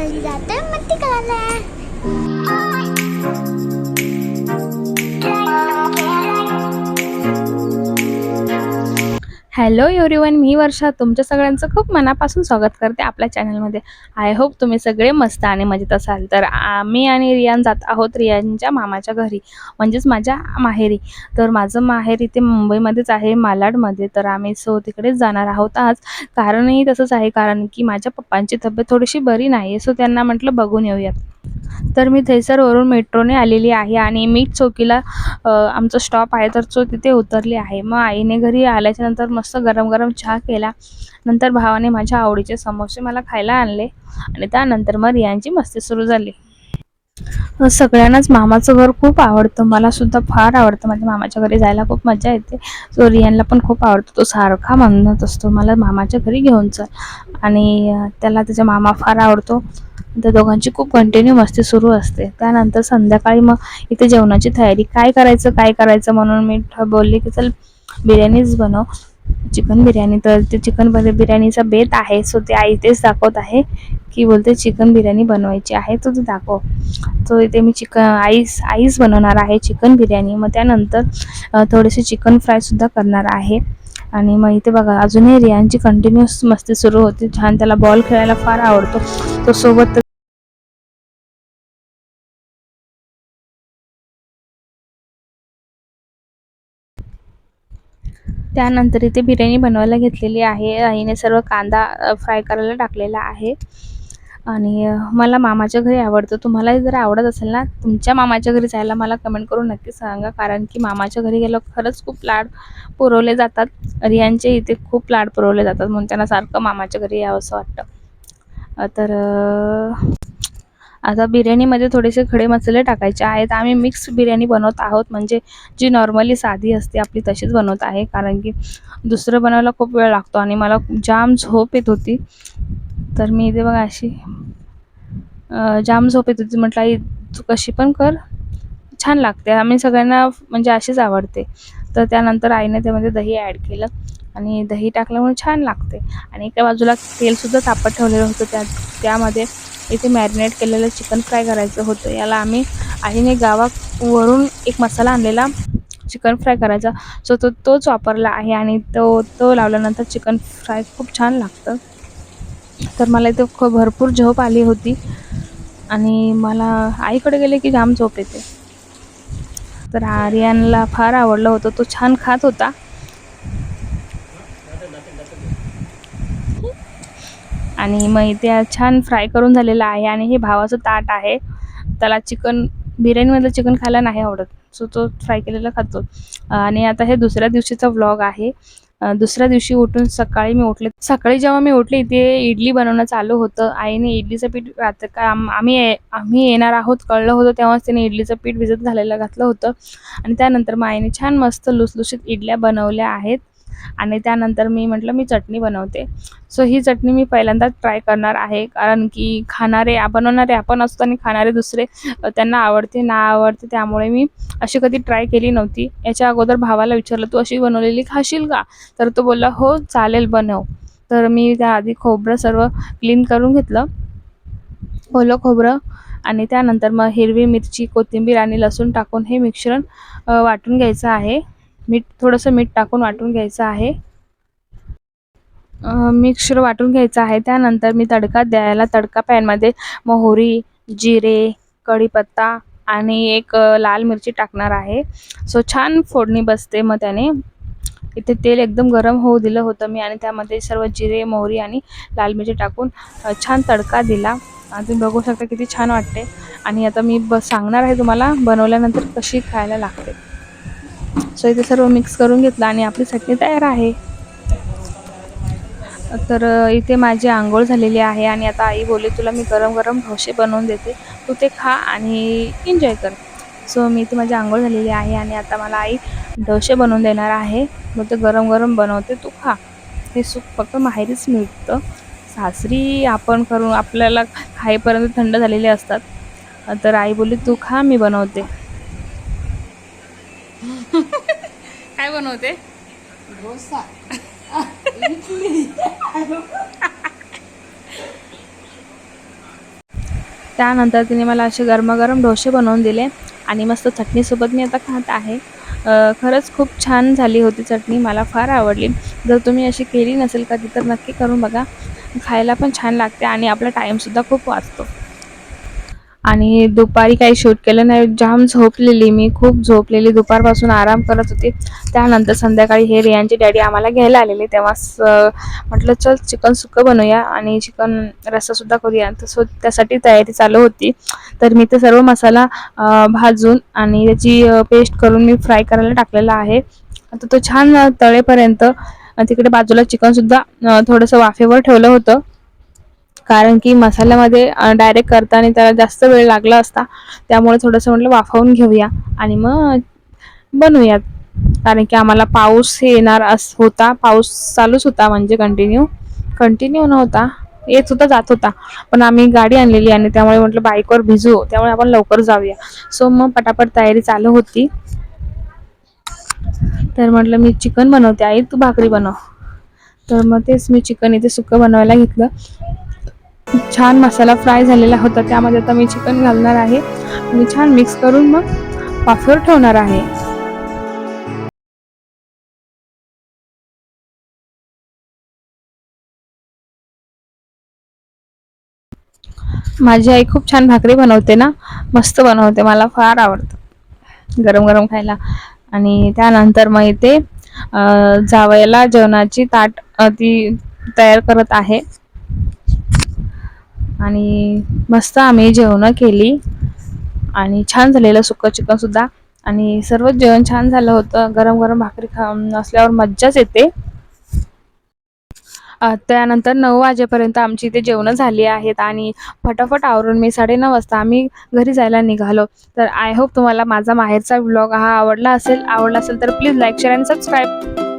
घरी जाते मस्ती करायला हॅलो एव्हरीवन मी वर्षा. तुमच्या सगळ्यांचं खूप मनापासून स्वागत करते आपल्या चॅनलमध्ये आय होप तुम्ही सगळे मस्त आणि मजेत असाल. तर आम्ही आणि रियान जात आहोत रियानच्या मामाच्या घरी म्हणजेच माझ्या माहेरी. तर माझं माहेर इथे मुंबईमध्येच आहे मालाडमध्ये. तर आम्ही सो तिकडेच जाणार आहोत आज. कारणही तसंच आहे कारण की माझ्या पप्पांची तब्येत थोडीशी बरी नाही आहे सो त्यांना म्हटलं बघून येऊयात. तर मी थैसरवरून मेट्रोने आलेली आहे आणि मीठ चौकीला आमचा आमचं स्टॉप आहे. तर तो तिथे उतरली आहे. मग आईने घरी आल्याच्यानंतर मस्त गरम गरम चहा केला. नंतर भावाने माझ्या आवडीचे समोसे मला खायला आणले आणि त्यानंतर मग रियांची मस्ती सुरू झाली. सगळ्यांनाच मामाचं घर खूप आवडतं. मला सुद्धा फार आवडतं. माझ्या मामाच्या घरी जायला खूप मजा येते. सो रियानला पण खूप आवडतो. तो सारखा म्हणत असतो मला मामाच्या घरी घेऊन चल. आणि त्याला त्याचा मामा फार आवडतो. त्या दोघांची खूप कंटिन्यू मस्ती सुरू असते. त्यानंतर संध्याकाळी मग इथे जेवणाची तयारी. काय करायचं काय करायचं म्हणून मी बोलले की चल बिर्याणीच बनव. चिकन बिर्याणी तर ते चिकन बिर्याणीचा बेत आहे. सो ते आई तेच दाखवत आहे की बोलते चिकन बिर्याणी बनवायची आहे तो ते दाखव. तो इथे मी चिकन आईस आईस बनवणार आहे चिकन बिर्याणी. मग त्यानंतर थोडेसे चिकन फ्रायसुद्धा करणार आहे. आणि मग इथे बघा अजूनही रियांची कंटिन्युअस मस्ती सुरू होती. छान त्याला बॉल खेळायला फार आवडतो. तो सोबत त्यानंतर इथे बिर्याणी बनवायला घेतलेली आहे. आईने सर्व कांदा फ्राय करायला टाकलेला आहे. आणि मला मामाच्या घरी आवडतं. तुम्हालाही जर आवडत असेल ना तुमच्या मामाच्या घरी जायला मला कमेंट करून नक्की सांगा. कारण की मामाच्या घरी गेलं खरंच खूप लाड पुरवले जातात. रियांचे इथे खूप लाड पुरवले जातात. म्हणून त्यांना सारखं मामाच्या घरी यावंसं वाटतं. तर आता बिर्याणीमध्ये थोडेसे खडे मसाले टाकायचे आहेत. आम्ही मिक्स बिर्याणी बनवत आहोत. म्हणजे जी नॉर्मली साधी असते आपली तशीच बनवत आहे. कारण की दुसरं बनवायला खूप वेळ लागतो आणि मला जाम झोप येत होती. तर मी इथे बघा अशी जाम झोप येत होती. म्हटलं आई तू कशी पण कर. छान लागते. आम्ही सगळ्यांना म्हणजे अशीच आवडते. तर त्यानंतर आईने त्यामध्ये दही ॲड केलं आणि दही टाकल्यामुळे छान लागते. आणि एका बाजूला तेलसुद्धा तापत ठेवलेलं होतं. त्या त्यामध्ये इथे मॅरिनेट केलेलं चिकन फ्राय करायचं होतं. याला आम्ही आईने गावावरून एक मसाला आणलेला चिकन फ्राय करायचा. सो तो तोच वापरला आहे आणि तो तो लावल्यानंतर चिकन फ्राय खूप छान लागतं. तर मला इथे खूप भरपूर झोप आली होती. आणि मला आईकडे गेले की जाम झोप येते. तर आर्यनला फार आवडलं होतं. तो छान खात होता. आणि मग इथे छान फ्राय करून झालेलं आहे आणि हे भावाचं ताट आहे. त्याला चिकन बिर्याणीमधलं चिकन खायला नाही आवडत. सो तो फ्राय केलेला खातो. आणि आता हे दुसऱ्या दिवशीचा व्लॉग आहे. दुसऱ्या दिवशी उठून सकाळी मी उठले. सकाळी जेव्हा मी उठले इथे इडली बनवणं चालू होतं. आईने इडलीचं पीठ रात्र का आम- आम्ही आम्ही येणार आहोत कळलं होतं तेव्हाच तिने इडलीचं पीठ भिजत घालायला घातलं होतं. आणि त्यानंतर मग आईने छान मस्त लुसलुशीत इडल्या बनवल्या आहेत. आणि त्यानंतर मी म्हटलं मी चटणी बनवते. सो ही चटणी मी पहिल्यांदा ट्राय करणार आहे कारण की खाणारे बनवणारे आपण असतो आणि खाणारे दुसरे त्यांना आवडते ना आवडते त्यामुळे मी अशी कधी ट्राय केली नव्हती. याच्या अगोदर भावाला विचारलं तू अशी बनवलेली खाशील का? तर तो बोलला हो चालेल बनव. तर मी त्याआधी खोबरं सर्व क्लीन करून घेतलं ओलं खोबरं आणि त्यानंतर मग हिरवी मिरची कोथिंबीर आणि लसूण टाकून हे मिश्रण वाटून घ्यायचं आहे. मीठ थोडंसं मीठ टाकून वाटून घ्यायचं आहे. मिक्सर वाटून घ्यायचं आहे. त्यानंतर मी तडका द्यायला तडका पॅनमध्ये मोहरी जिरे कढीपत्ता आणि एक लाल मिरची टाकणार आहे. सो छान फोडणी बसते मग त्याने. इथे तेल एकदम गरम होऊ दिलं होतं मी आणि त्यामध्ये सर्व जिरे मोहरी आणि लाल मिरची टाकून छान तडका दिला. तुम्ही बघू शकता किती छान वाटते. आणि आता मी ब सांगणार आहे तुम्हाला बनवल्यानंतर कशी खायला लागते. सो इथे सर्व मिक्स करून घेतलं आणि आपली चटणी तयार आहे. तर इथे माझी आंघोळ झालेली आहे आणि आता आई बोलली तुला मी गरम गरम ढोसे बनवून देते. तू ते खा आणि एन्जॉय कर. सो मी इथे माझी आंघोळ झालेली आहे आणि आता मला आई ढोसे बनवून देणार आहे. मग ते गरम गरम बनवते तू खा. हे सुख फक्त माहेरीच मिळतं. सासरी आपण करून आपल्याला खाईपर्यंत थंड झालेले असतात. तर आई बोलली तू खा मी बनवते. बनवते? डोसा. त्यानंतर तिने मला असे गरमागरम डोसे बनवून दिले आणि मस्त चटणीसोबत मी आता खात आहे. खरंच खूप छान झाली होती चटणी मला फार आवडली. जर तुम्ही अशी केली नसेल कधी तर नक्की करून बघा. खायला पण छान लागते आणि आपला टाईमसुद्धा खूप वाचतो. आणि दुपारी काही शूट केलं नाही. जाम झोपलेली मी. खूप झोपलेली. दुपारपासून आराम करत होते. त्यानंतर संध्याकाळी हे रियांचे डॅडी आम्हाला घ्यायला आलेले. तेव्हा स म्हटलं चल चिकन सुक्कं बनवूया आणि चिकन रस्सासुद्धा करूया. तसं त्यासाठी तयारी चालू होती. तर मी ते सर्व मसाला भाजून आणि त्याची पेस्ट करून मी फ्राय करायला टाकलेला आहे. आता तो छान तळेपर्यंत तिकडे बाजूला चिकनसुद्धा थोडंसं वाफेवर ठेवलं होतं. कारण की मसाल्यामध्ये डायरेक्ट करताना त्याला जास्त वेळ लागला असता त्यामुळे थोडंसं म्हटलं वाफवून घेऊया आणि मग बनवूयात. कारण की आम्हाला पाऊस हे येणार अस होता पाऊस चालूच होता म्हणजे कंटिन्यू कंटिन्यू नव्हता येत होता जात होता. पण आम्ही गाडी आणलेली आणि त्यामुळे म्हटलं बाईकवर भिजू त्यामुळे आपण लवकर जाऊया. सो मग पटापट तयारी चालू होती. तर म्हटलं मी चिकन बनवते. आई तू भाकरी बनव. तर मग तेच मी चिकन इथे सुकं बनवायला घेतलं. छान मसाला फ्राय झालेला होता. त्यामध्ये आता मी चिकन घालणार आहे. आणि छान मिक्स करून मग वाफेवर ठेवणार आहे. माझी आई खूप छान भाकरी बनवते ना. मस्त बनवते. मला फार आवडतं. गरम गरम खायला. आणि त्यानंतर मग इथे जावयाला जेवणाची ताट ती तयार करत आहे. आणि मस्त आम्ही जेवणं केली. आणि छान झालेलं सुकं चिकन सुद्धा. आणि सर्वच जेवण छान झालं होतं. गरम गरम भाकरी खा असल्यावर मज्जाच येते. त्यानंतर नऊ वाजेपर्यंत आमची इथे जेवणं झाली आहेत आणि फटाफट आवरून मी साडेनऊ वाजता आम्ही घरी जायला निघालो. तर आय होप तुम्हाला माझा माहेरचा व्लॉग हा आवडला असेल. आवडला असेल तर please like share and subscribe